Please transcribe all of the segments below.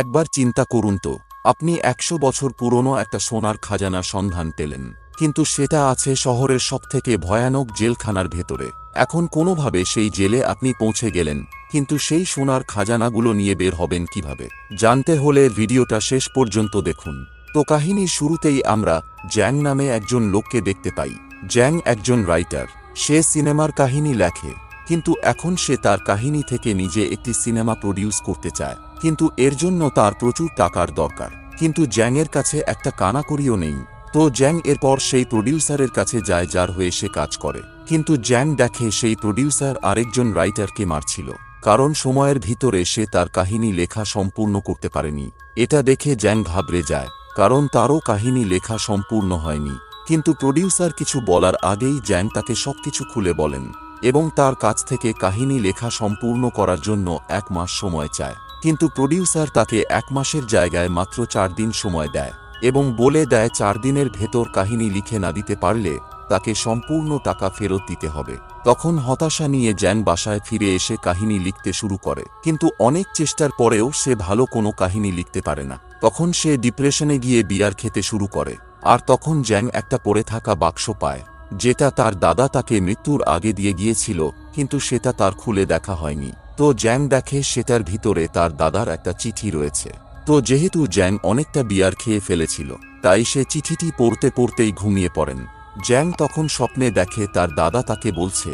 একবার চিন্তা করুন তো, আপনি একশো বছর পুরনো একটা সোনার খাজানার সন্ধান পেলেন, কিন্তু সেটা আছে শহরের সবথেকে ভয়ানক জেলখানার ভেতরে। এখন কোনোভাবে সেই জেলে আপনি পৌঁছে গেলেন, কিন্তু সেই সোনার খাজানাগুলো নিয়ে বের হবেন কীভাবে? জানতে হলে ভিডিওটা শেষ পর্যন্ত দেখুন। তো কাহিনীর শুরুতেই আমরা জ্যাং নামে একজন লোককে দেখতে পাই। জ্যাং একজন রাইটার, সে সিনেমার কাহিনী লেখে, কিন্তু এখন সে তার কাহিনী থেকে নিজে একটি সিনেমা প্রডিউস করতে চায়। কিন্তু এর জন্য তার প্রচুর টাকার দরকার। কিন্তু জ্যাংয়ের কাছে একটা কানাকড়িও নেই। তো জ্যাং এরপর সেই প্রডিউসারের কাছে যায় যার হয়ে সে কাজ করে। কিন্তু জ্যাং দেখে সেই প্রডিউসার আরেকজন রাইটারকে মারছিল। কারণ সময়ের ভিতরে সে তার কাহিনী লেখা সম্পূর্ণ করতে পারেনি। এটা দেখে জ্যাং ঘাবড়ে যায়। কারণ তারও কাহিনী লেখা সম্পূর্ণ হয়নি। কিন্তু প্রডিউসার কিছু বলার আগেই জ্যাং তাকে সবকিছু খুলে বলেন। এবং তার কাছ থেকে কাহিনী লেখা সম্পূর্ণ করার জন্য এক মাস সময় চায়। কিন্তু প্রডিউসার তাকে এক মাসের জায়গায় মাত্র চার দিন সময় দেয় এবং বলে দেয় চার দিনের ভেতর কাহিনী লিখে না দিতে পারলে তাকে সম্পূর্ণ টাকা ফেরত দিতে হবে। তখন হতাশা নিয়ে জ্যান বাসায় ফিরে এসে কাহিনী লিখতে শুরু করে। কিন্তু অনেক চেষ্টার পরেও সে ভালো কোনো কাহিনী লিখতে পারে না। তখন সে ডিপ্রেশনে গিয়ে বিয়ার খেতে শুরু করে। আর তখন জ্যাং একটা পড়ে থাকা বাক্স পায়, যেটা তার দাদা তাকে মৃত্যুর আগে দিয়ে গিয়েছিল, কিন্তু সেটা তার খুলে দেখা হয়নি। তো জ্যাং দেখে সেটার ভিতরে তার দাদার একটা চিঠি রয়েছে। তো যেহেতু জ্যাং অনেকটা বিয়ার খেয়ে ফেলেছিল, তাই সে চিঠিটি পড়তে পড়তেই ঘুমিয়ে পড়েন। জ্যাং তখন স্বপ্নে দেখে তার দাদা তাকে বলছে,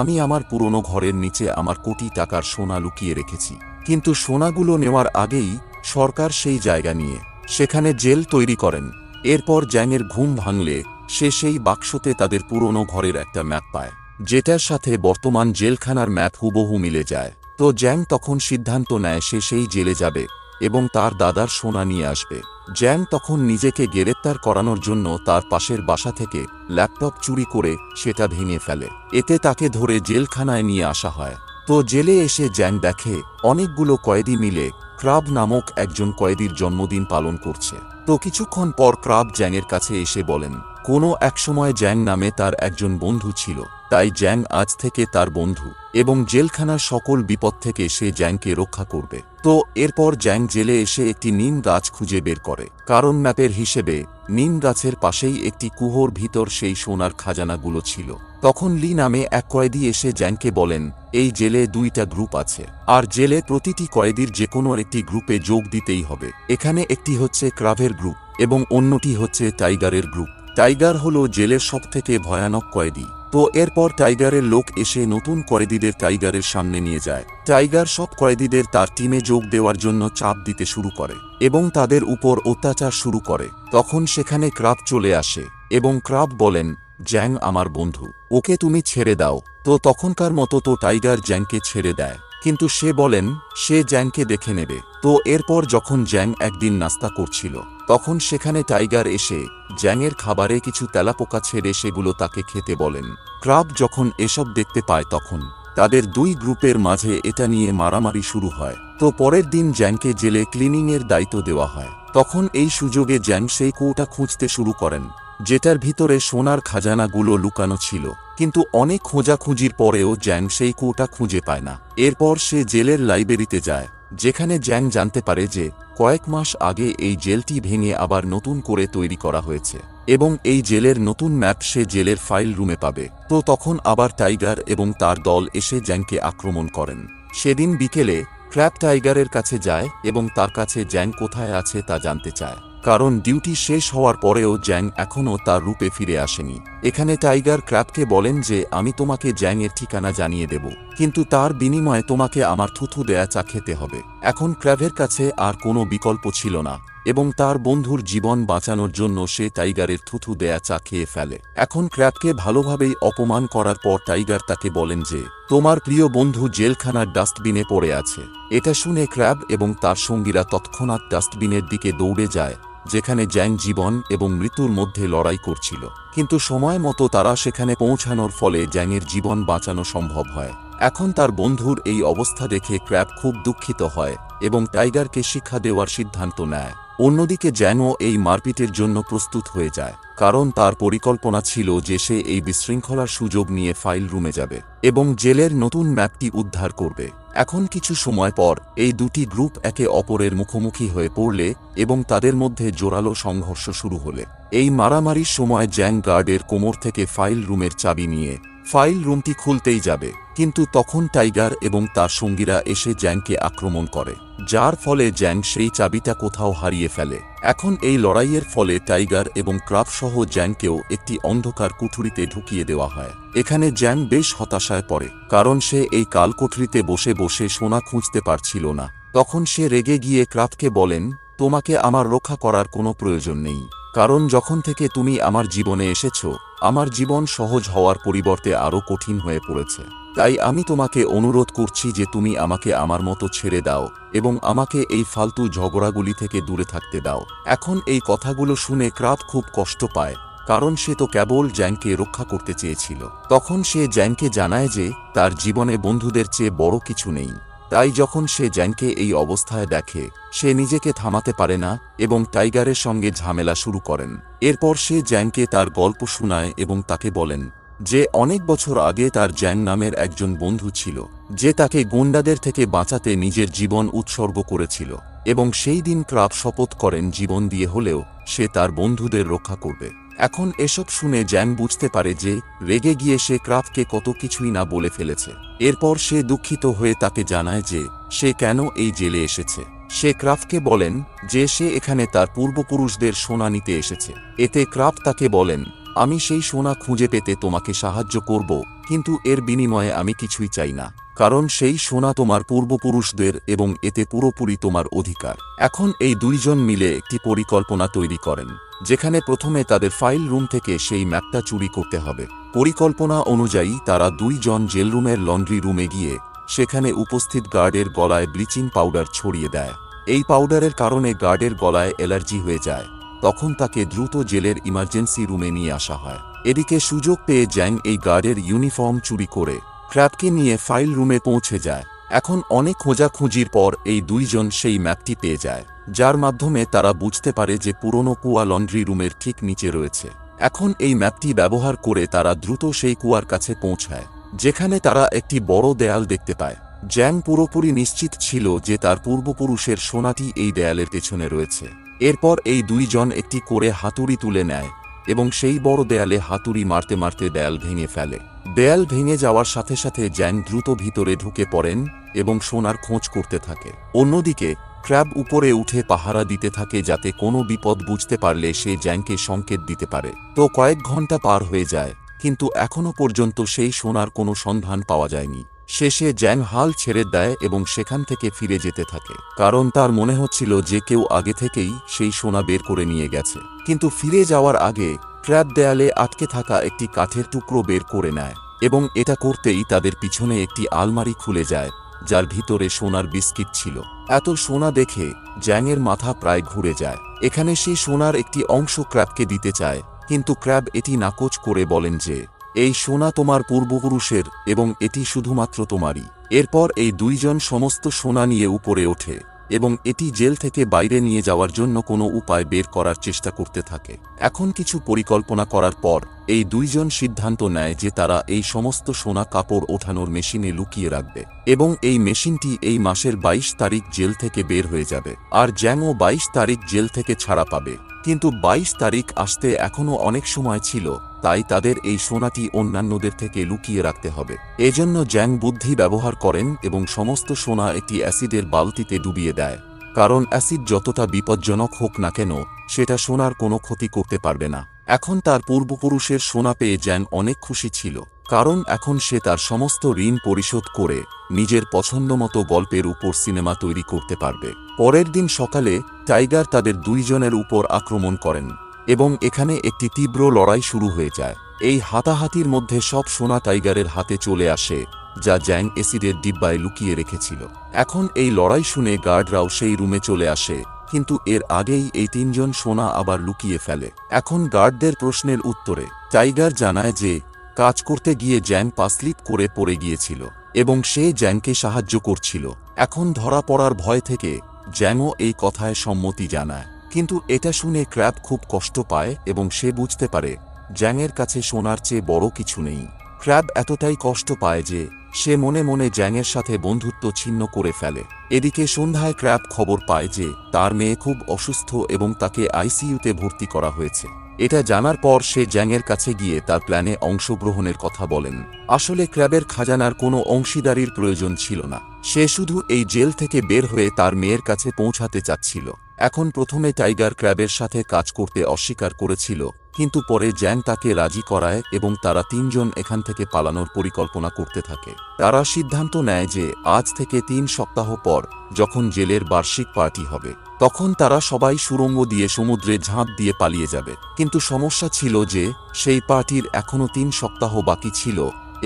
আমি আমার পুরনো ঘরের নিচে আমার কোটি টাকার সোনা লুকিয়ে রেখেছি। কিন্তু সোনাগুলো নেওয়ার আগেই সরকার সেই জায়গা নিয়ে, সেখানে জেল তৈরি করেন। এরপর জ্যাংয়ের ঘুম ভাঙলে সে সেই বাক্সতে তাদের পুরনো ঘরের একটা ম্যাপ পায়, যেটার সাথে বর্তমান জেলখানার ম্যাপ হুবহু মিলে যায়। তো জ্যাং তখন সিদ্ধান্ত নেয় সে সেই জেলে যাবে, এবং তার দাদার সোনা নিয়ে আসবে। জ্যাং তখন নিজেকে গ্রেপ্তার করানোর জন্য তার পাশের বাসা থেকে ল্যাপটপ চুরি করে সেটা ভেঙে ফেলে। এতে তাকে ধরে জেলখানায় নিয়ে আসা হয়। তো জেলে এসে জ্যাং দেখে, অনেকগুলো কয়েদি মিলে ক্রাব নামক একজন কয়েদির জন্মদিন পালন করছে। তো কিছুক্ষণ পর ক্রাব জ্যাংয়ের কাছে এসে বলেন কোনো একসময় জ্যাং নামে তার একজন বন্ধু ছিল, তাই জ্যাং আজ থেকে তার বন্ধু, এবং জেলখানার সকল বিপদ থেকে সে জ্যাংকে রক্ষা করবে। তো, এরপর জ্যাং জেলে এসে একটি নিম গাছ খুঁজে বের করে। কারণ ম্যাপের হিসেবে, নিম গাছের পাশেই একটি কুয়োর ভিতর সেই সোনার খাজানাগুলো ছিল। তখন লি নামে এক কয়েদি এসে জ্যাংকে বলেন, এই জেলে দুইটা গ্রুপ আছে, আর জেলে প্রতিটি কয়েদির যে কোনো একটি গ্রুপে যোগ দিতেই হবে। এখানে একটি হচ্ছে ক্রাভের গ্রুপ, এবং অন্যটি হচ্ছে টাইগারের গ্রুপ। টাইগার হল জেলের সবথেকে ভয়ানক কয়েদি। তো এরপর টাইগারের লোক এসে নতুন কয়েদিদের টাইগারের সামনে নিয়ে যায়। টাইগার সব কয়েদিদের তার টিমে যোগ দেওয়ার জন্য চাপ দিতে শুরু করে এবং তাদের উপর অত্যাচার শুরু করে। তখন সেখানে ক্রাব চলে আসে এবং ক্রাব বলেন, জ্যাং আমার বন্ধু, ওকে তুমি ছেড়ে দাও। তো তখনকার মতো তো টাইগার জ্যাংকে ছেড়ে দেয়। কিন্তু সে বলেন, সে জ্যাংকে দেখে নেবে। তো এরপর যখন জ্যাং একদিন নাস্তা করছিল, তখন সেখানে টাইগার এসে জ্যাংয়ের খাবারে কিছু তেলাপোকা ছেড়ে সেগুলো তাকে খেতে বলেন। ক্রাব যখন এসব দেখতে পায় তখন তাদের দুই গ্রুপের মাঝে এটা নিয়ে মারামারি শুরু হয়। তো পরের দিন জ্যাংকে জেলে ক্লিনিংয়ের দায়িত্ব দেওয়া হয়। তখন এই সুযোগে জ্যাং সেই কৌটা খুঁজতে শুরু করেন। যেটার ভিতরে সোনার খাজানাগুলো লুকানো ছিল, কিন্তু অনেক খোঁজাখুঁজির পরেও জ্যাং সেই কৌটা খুঁজে পায় না। এরপর সে জেলের লাইব্রেরিতে যায়, যেখানে জ্যাং জানতে পারে যে, কয়েক মাস আগে এই জেলটি ভেঙে আবার নতুন করে তৈরি করা হয়েছে, এবং এই জেলের নতুন ম্যাপ সে জেলের ফাইল রুমে পাবে। তো তখন আবার টাইগার এবং তার দল এসে জ্যাংকে আক্রমণ করেন। সেদিন বিকেলে ক্র্যাপ টাইগারের কাছে যায় এবং তার কাছে জ্যাং কোথায় আছে তা জানতে চায়। কারণ ডিউটি শেষ হওয়ার পরেও জ্যাং এখনও তার রূপে ফিরে আসেনি। এখানে টাইগার ক্র্যাপকে বলেন যে, আমি তোমাকে জ্যাং এর ঠিকানা জানিয়ে দেব, কিন্তু তার বিনিময়ে তোমাকে আমার থুথু দেয়া চা খেতে হবে। এখন ক্র্যাভের কাছে আর কোনো বিকল্প ছিল না, এবং তার বন্ধুর জীবন বাঁচানোর জন্য সে টাইগারের থুথু দেয়া চা খেয়ে ফেলে। এখন ক্র্যাপকে ভালোভাবেই অপমান করার পর টাইগার তাকে বলেন যে, তোমার প্রিয় বন্ধু জেলখানার ডাস্টবিনে পড়ে আছে। এটা শুনে ক্র্যাব এবং তার সঙ্গীরা তৎক্ষণাৎ ডাস্টবিনের দিকে দৌড়ে যায় যেখানে জ্যাং জীবন এবং মৃত্যুর মধ্যে লড়াই করছিল। কিন্তু সময় মতো তারা সেখানে পৌঁছানোর ফলে জ্যাংয়ের জীবন বাঁচানো সম্ভব হয়। এখন তার বন্ধুর এই অবস্থা দেখে ক্র্যাপ খুব দুঃখিত হয় এবং টাইগারকে শিক্ষা দেওয়ার সিদ্ধান্ত নেয়। অন্যদিকে জ্যাংও এই মারপিটের জন্য প্রস্তুত হয়ে যায়, কারণ তার পরিকল্পনা ছিল যে সে এই বিশৃঙ্খলার সুযোগ নিয়ে ফাইল রুমে যাবে এবং জেলের নতুন ম্যাপটি উদ্ধার করবে। এখন কিছু সময় পর, এই দুটি গ্রুপ একে অপরের মুখোমুখি হয়ে পড়লে এবং তাদের মধ্যে জোরালো সংঘর্ষ শুরু হলে। এই মারামারির সময় জ্যাং গার্ডের কোমর থেকে ফাইল রুমের চাবি নিয়ে, ফাইল রুমটি খুলতেই যাবে। কিন্তু তখন টাইগার এবং তার সঙ্গীরা এসে জ্যাংকে আক্রমণ করে, যার ফলে জ্যাং সেই চাবিটা কোথাও হারিয়ে ফেলে। এখন এই লড়াইয়ের ফলে টাইগার এবং ক্রাফ সহ জ্যাংকেও একটি অন্ধকার কুঠুরিতে ঢুকিয়ে দেওয়া হয়। এখানে জ্যাং বেশ হতাশায় পড়ে, কারণ সে এই কালকোঠরিতে বসে বসে সোনা খুঁজতে পারছিল না। তখন সে রেগে গিয়ে ক্রাফকে বলেন, তোমাকে আমার রক্ষা করার কোনো প্রয়োজন নেই, কারণ যখন থেকে তুমি আমার জীবনে এসেছ, আমার জীবন সহজ হওয়ার পরিবর্তে আরও কঠিন হয়ে পড়েছে। তাই আমি তোমাকে অনুরোধ করছি যে তুমি আমাকে আমার মতো ছেড়ে দাও এবং আমাকে এই ফালতু ঝগড়াগুলি থেকে দূরে থাকতে দাও। এখন এই কথাগুলো শুনে ক্রাফ খুব কষ্ট পায়, কারণ সে তো কেবল জ্যাংকে রক্ষা করতে চেয়েছিল। তখন সে জ্যাংকে জানায় যে তার জীবনে বন্ধুদের চেয়ে বড় কিছু নেই। তাই যখন সে জ্যাংকে এই অবস্থায় দেখে, সে নিজেকে থামাতে পারে না এবং টাইগারের সঙ্গে ঝামেলা শুরু করেন। এরপর সে জ্যাংকে তার গল্প শোনায় এবং তাকে বলেন যে অনেক বছর আগে তার জ্যান নামের একজন বন্ধু ছিল, যে তাকে গুন্ডাদের থেকে বাঁচাতে নিজের জীবন উৎসর্গ করেছিল, এবং সেই দিন ক্রাপ শপথ করেন জীবন দিয়ে হলেও সে তার বন্ধুদের রক্ষা করবে। এখন এসব শুনে জ্যাং বুঝতে পারে যে রেগে গিয়ে সে ক্রাফকে কত কিছুই না বলে ফেলেছে। এরপর সে দুঃখিত হয়ে তাকে জানায় যে সে কেন এই জেলে এসেছে। সে ক্রাফকে বলেন যে সে এখানে তার পূর্বপুরুষদের সোনা নিতে এসেছে। এতে ক্রাফ তাকে বলেন আমি সেই সোনা খুঁজে পেতে তোমাকে সাহায্য করব, কিন্তু এর বিনিময়ে আমি কিছুই চাই না, কারণ সেই সোনা তোমার পূর্বপুরুষদের এবং এতে পুরোপুরি তোমার অধিকার। এখন এই দুইজন মিলে একটি পরিকল্পনা তৈরি করেন, যেখানে প্রথমে তাদের ফাইল রুম থেকে সেই ম্যাপটা চুরি করতে হবে। পরিকল্পনা অনুযায়ী তারা দুইজন জেল রুমের লন্ড্রি রুমে গিয়ে সেখানে উপস্থিত গার্ডের গলায় ব্লিচিং পাউডার ছড়িয়ে দেয়। এই পাউডারের কারণে গার্ডের গলায় অ্যালার্জি হয়ে যায়। তখন তাকে দ্রুত জেলের ইমার্জেন্সি রুমে নিয়ে আসা হয়। এদিকে সুযোগ পেয়ে জ্যাং এই গার্ডের ইউনিফর্ম চুরি করে ক্র্যাপকে নিয়ে ফাইল রুমে পৌঁছে যায়। এখন অনেক খোঁজাখুঁজির পর এই দুইজন সেই ম্যাপটি পেয়ে যায়, যার মাধ্যমে তারা বুঝতে পারে যে পুরনো কুয়া লন্ড্রি রুমের ঠিক নিচে রয়েছে। এখন এই ম্যাপটি ব্যবহার করে তারা দ্রুত সেই কুয়ার কাছে পৌঁছায়, যেখানে তারা একটি বড় দেয়াল দেখতে পায়। জ্যাং পুরোপুরি নিশ্চিত ছিল যে তার পূর্বপুরুষের সোনাটি এই দেয়ালের পেছনে রয়েছে। এরপর এই দুইজন একটি করে হাতুড়ি তুলে নেয় এবং সেই বড় দেয়ালে হাতুড়ি মারতে মারতে দেয়াল ভেঙে ফেলে। দেয়াল ভেঙে যাওয়ার সাথে সাথে জ্যাং দ্রুত ভিতরে ঢুকে পড়েন এবং সোনার খোঁজ করতে থাকে। অন্যদিকে, ক্র্যাব উপরে উঠে পাহারা দিতে থাকে যাতে কোনো বিপদ বুঝতে পারলে সে জ্যাংকে সংকেত দিতে পারে। তো কয়েক ঘণ্টা পার হয়ে যায়, কিন্তু এখনও পর্যন্ত সেই সোনার কোনো সন্ধান পাওয়া যায়নি। শেষে জ্যাং হাল ছেড়ে দেয় এবং সেখান থেকে ফিরে যেতে থাকে। কারণ তার মনে হচ্ছিল যে কেউ আগে থেকেই সেই সোনা বের করে নিয়ে গেছে। কিন্তু ফিরে যাওয়ার আগে, ট্র্যাপ দেয়ালে আটকে থাকা একটি কাঠের টুকরো বের করে নেয় এবং এটা করতেই তাদের পিছনে একটি আলমারি খুলে যায়, যার ভিতরে সোনার বিস্কিট ছিল। এত সোনা দেখে জ্যাংয়ের মাথা প্রায় ঘুরে যায়। এখানে সেই সোনার একটি অংশ ক্র্যাবকে দিতে চায়, কিন্তু ক্র্যাব এটি নাকচ করে বলেন যে এই সোনা তোমার পূর্বপুরুষের এবং এটি শুধুমাত্র তোমারই। এরপর এই দুইজন সমস্ত সোনা নিয়ে উপরে ওঠে এবং এটি জেল থেকে বাইরে নিয়ে যাওয়ার জন্য কোনো উপায় বের করার চেষ্টা করতে থাকে। এখন কিছু পরিকল্পনা করার পর এই দুইজন সিদ্ধান্ত নেয় যে তারা এই সমস্ত সোনা কাপড় ওঠানোর মেশিনে লুকিয়ে রাখবে এবং এই মেশিনটি এই মাসের ২২ তারিখ জেল থেকে বের হয়ে যাবে আর জ্যাংও ২২ তারিখ জেল থেকে ছাড়া পাবে। কিন্তু ২২ তারিখ আসতে এখনও অনেক সময় ছিল তাই তাদের এই সোনাটি অন্যান্যদের থেকে লুকিয়ে রাখতে হবে। এজন্য জ্যাং বুদ্ধি ব্যবহার করেন এবং সমস্ত সোনা একটি অ্যাসিডের বালতিতে ডুবিয়ে দেয়। কারণ অ্যাসিড যতটা বিপজ্জনক হোক না কেন, সেটা সোনার কোনো ক্ষতি করতে পারবে না। এখন তার পূর্বপুরুষের সোনা পেয়ে জ্যাং অনেক খুশি ছিল, কারণ এখন সে তার সমস্ত ঋণ পরিশোধ করে নিজের পছন্দমতো গল্পের উপর সিনেমা তৈরি করতে পারবে। পরের দিন সকালে টাইগার তাদের দুইজনের উপর আক্রমণ করেন। এবং এখানে একটি তীব্র লড়াই শুরু হয়ে যায়। এই হাতাহাতির মধ্যে সব সোনা টাইগারের হাতে চলে আসে, যা জ্যাং এসিডের ডিব্বায় লুকিয়ে রেখেছিল। এখন এই লড়াই শুনে গার্ডরাও সেই রুমে চলে আসে, কিন্তু এর আগেই এই তিনজন সোনা আবার লুকিয়ে ফেলে। এখন গার্ডদের প্রশ্নের উত্তরে, টাইগার জানায় যে, কাজ করতে গিয়ে জ্যাং পাসলিপ করে পড়ে গিয়েছিল, এবং সে জ্যাংকে সাহায্য করছিল। এখন ধরা পড়ার ভয় থেকে জ্যাংও এই কথায় সম্মতি জানায়। কিন্তু এটা শুনে ক্র্যাব খুব কষ্ট পায় এবং সে বুঝতে পারে, জ্যাংয়ের কাছে সোনার চেয়ে বড় কিছু নেই। ক্র্যাব এতটাই কষ্ট পায় যে, সে মনে মনে জ্যাংয়ের সাথে বন্ধুত্ব ছিন্ন করে ফেলে। এদিকে সন্ধ্যায় ক্র্যাব খবর পায় যে, তার মেয়ে খুব অসুস্থ এবং তাকে আইসিইউতে ভর্তি করা হয়েছে। এটা জানার পর সে জ্যাংয়ের কাছে গিয়ে তার প্ল্যানে অংশগ্রহণের কথা বলেন। আসলে ক্র্যাবের খাজানার কোনো অংশীদারির প্রয়োজন ছিল না। সে শুধু এই জেল থেকে বের হয়ে তার মেয়ের কাছে পৌঁছাতে চাচ্ছিল। এখন প্রথমে টাইগার ক্র্যাবের সাথে কাজ করতে অস্বীকার করেছিল, কিন্তু পরে জ্যাং তাকে রাজি করায় এবং তারা তিনজন এখান থেকে পালানোর পরিকল্পনা করতে থাকে। তারা সিদ্ধান্ত নেয় যে আজ থেকে তিন সপ্তাহ পর, যখন জেলের বার্ষিক পার্টি হবে, তখন তারা সবাই সুরঙ্গ দিয়ে সমুদ্রে ঝাঁপ দিয়ে পালিয়ে যাবে। কিন্তু সমস্যা ছিল যে, সেই পার্টির এখনও তিন সপ্তাহ বাকি ছিল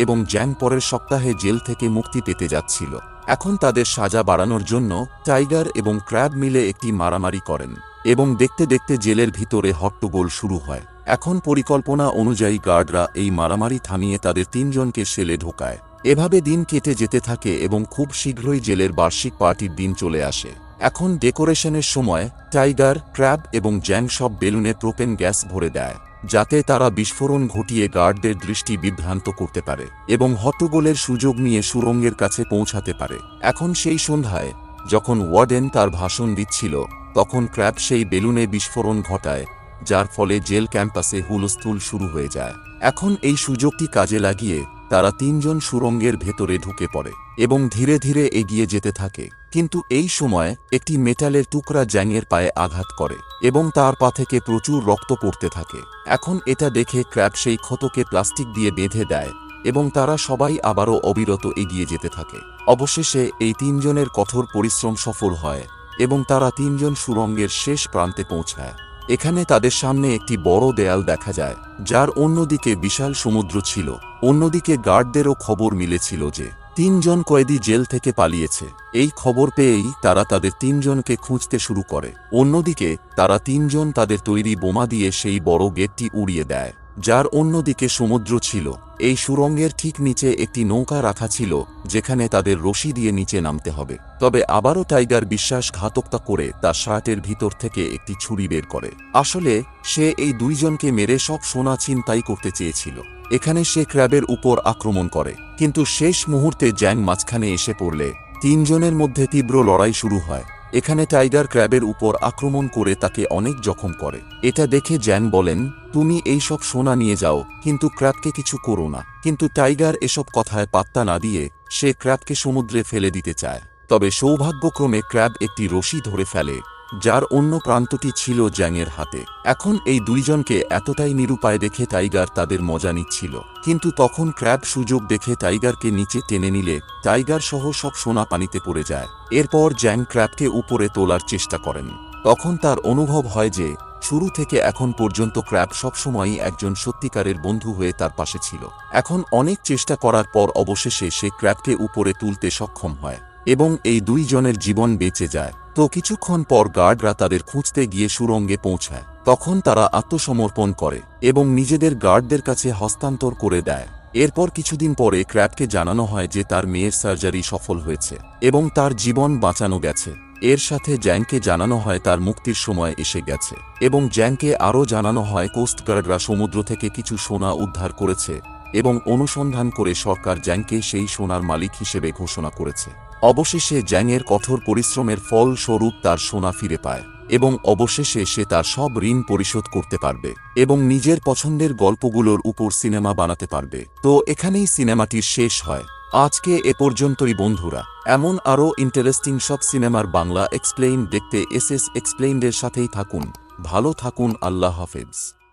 এবং জ্যাং পরের সপ্তাহে জেল থেকে মুক্তি পেতে যাচ্ছিল। এখন তাদের সাজা বাড়ানোর জন্য টাইগার এবং ক্র্যাব মিলে একটি মারামারি করেন এবং দেখতে দেখতে জেলের ভিতরে হট্টগোল শুরু হয়। এখন পরিকল্পনা অনুযায়ী গার্ডরা এই মারামারি থামিয়ে তাদের তিনজনকে সেলে ঢোকায়। এভাবে দিন কেটে যেতে থাকে এবং খুব শীঘ্রই জেলের বার্ষিক পার্টির দিন চলে আসে। এখন ডেকোরেশনের সময় টাইগার, ক্র্যাব এবং জ্যাং সব বেলুনে প্রোপেন গ্যাস ভরে দেয়। যাতে তারা বিস্ফোরণ ঘটিয়ে গার্ডদের দৃষ্টি বিভ্রান্ত করতে পারে এবং হট্টগোলের সুযোগ নিয়ে সুরঙ্গের কাছে পৌঁছাতে পারে। এখন সেই সন্ধ্যায়, যখন ওয়ার্ডেন তার ভাষণ দিচ্ছিল, তখন ক্র্যাব সেই বেলুনে বিস্ফোরণ ঘটায়, যার ফলে জেল ক্যাম্পাসে হুলস্থুল শুরু হয়ে যায়। এখন এই সুযোগটি কাজে লাগিয়ে তারা তিনজন সুরঙ্গের ভেতরে ঢুকে পড়ে এবং ধীরে ধীরে এগিয়ে যেতে থাকে। কিন্তু এই সময় একটি মেটালের টুকরা জ্যাংয়ের পায়ে আঘাত করে এবং তার পা থেকে প্রচুর রক্ত পড়তে থাকে। এখন এটা দেখে ক্র্যাব সেই ক্ষতকে প্লাস্টিক দিয়ে বেঁধে দেয় এবং তারা সবাই আবারও অবিরত এগিয়ে যেতে থাকে। অবশেষে এই তিনজনের কঠোর পরিশ্রম সফল হয় এবং তারা তিনজন সুরঙ্গের শেষ প্রান্তে পৌঁছায়। এখানে তাদের সামনে একটি বড় দেয়াল দেখা যায়, যার অন্যদিকে বিশাল সমুদ্র ছিল। অন্যদিকে গার্ডদেরও খবর মিলেছিল যে তিনজন কয়েদি জেল থেকে পালিয়েছে। এই খবর পেয়েই তারা তাদের তিনজনকে খুঁজতে শুরু করে। অন্যদিকে, তারা তিনজন তাদের তৈরি বোমা দিয়ে সেই বড় গেটটি উড়িয়ে দেয়, যার অন্যদিকে সমুদ্র ছিল। এই সুরঙ্গের ঠিক নিচে একটি নৌকা রাখা ছিল, যেখানে তাদের রশি দিয়ে নিচে নামতে হবে। তবে আবারও টাইগার বিশ্বাসঘাতকতা করে তার শার্টের ভিতর থেকে একটি ছুরি বের করে। আসলে, সে এই দুইজনকে মেরে সব সোনা ছিনতাই করতে চেয়েছিল। এখানে সে ক্র্যাবের উপর আক্রমণ করে। কিন্তু শেষ মুহূর্তে জ্যাং মাঝখানে এসে পড়লে, তিনজনের মধ্যে তীব্র লড়াই শুরু হয়। এখানে টাইগার ক্র্যাবের উপর আক্রমণ করে তাকে অনেক জখম করে। এটা দেখে জ্যান বলেন, তুমি এই সব সোনা নিয়ে যাও, কিন্তু ক্র্যাবকে কিছু করো না। কিন্তু টাইগার এসব কথায় পাত্তা না দিয়ে, সে ক্র্যাবকে সমুদ্রে ফেলে দিতে চায়। তবে সৌভাগ্যক্রমে ক্র্যাব একটি রশি ধরে ফেলে। যার অন্য প্রান্তটি ছিল জ্যাংয়ের হাতে। এখন এই দুইজনকে এতটাই নিরুপায় দেখে টাইগার তাদের মজা নিচ্ছিল। কিন্তু তখন ক্র্যাব সুযোগ দেখে টাইগারকে নিচে টেনে নিলে, টাইগার সহ সব সোনা পানিতে পড়ে যায়। এরপর জ্যাং ক্র্যাবকে উপরে তোলার চেষ্টা করেন। তখন তার অনুভব হয় যে, শুরু থেকে এখন পর্যন্ত ক্র্যাব সবসময়ই একজন সত্যিকারের বন্ধু হয়ে তার পাশে ছিল। এখন অনেক চেষ্টা করার পর অবশেষে সে ক্র্যাবকে উপরে তুলতে সক্ষম হয়। এবং এই দুইজনের জীবন বেঁচে যায়। তো কিছুক্ষণ পর গার্ডরা তাদের খুঁজতে গিয়ে সুরঙ্গে পৌঁছায়। তখন তারা আত্মসমর্পণ করে এবং নিজেদের গার্ডদের কাছে হস্তান্তর করে দেয়। এরপর কিছুদিন পরে ক্র্যাপকে জানানো হয় যে তার মেয়ের সার্জারি সফল হয়েছে এবং তার জীবন বাঁচানো গেছে। এর সাথে জ্যাংকে জানানো হয় তার মুক্তির সময় এসে গেছে এবং জ্যাংকে আরও জানানো হয় কোস্টগার্ডরা সমুদ্র থেকে কিছু সোনা উদ্ধার করেছে এবং অনুসন্ধান করে সরকার জ্যাংকে সেই সোনার মালিক হিসেবে ঘোষণা করেছে। অবশেষে জ্যাংয়ের কঠোর পরিশ্রমের ফল স্বরূপ তার সোনা ফিরে পায় এবং অবশেষে সে তার সব ঋণ পরিশোধ করতে পারবে এবং নিজের পছন্দের গল্পগুলোর উপর সিনেমা বানাতে পারবে। তো এখানেই সিনেমাটির শেষ হয়। আজকে এ পর্যন্তই বন্ধুরা। এমন আরও ইন্টারেস্টিং সব সিনেমার বাংলা এক্সপ্লেইন দেখতে এস এস এক্সপ্লেইনদের সাথেই থাকুন। ভালো থাকুন, আল্লাহ হাফেজ।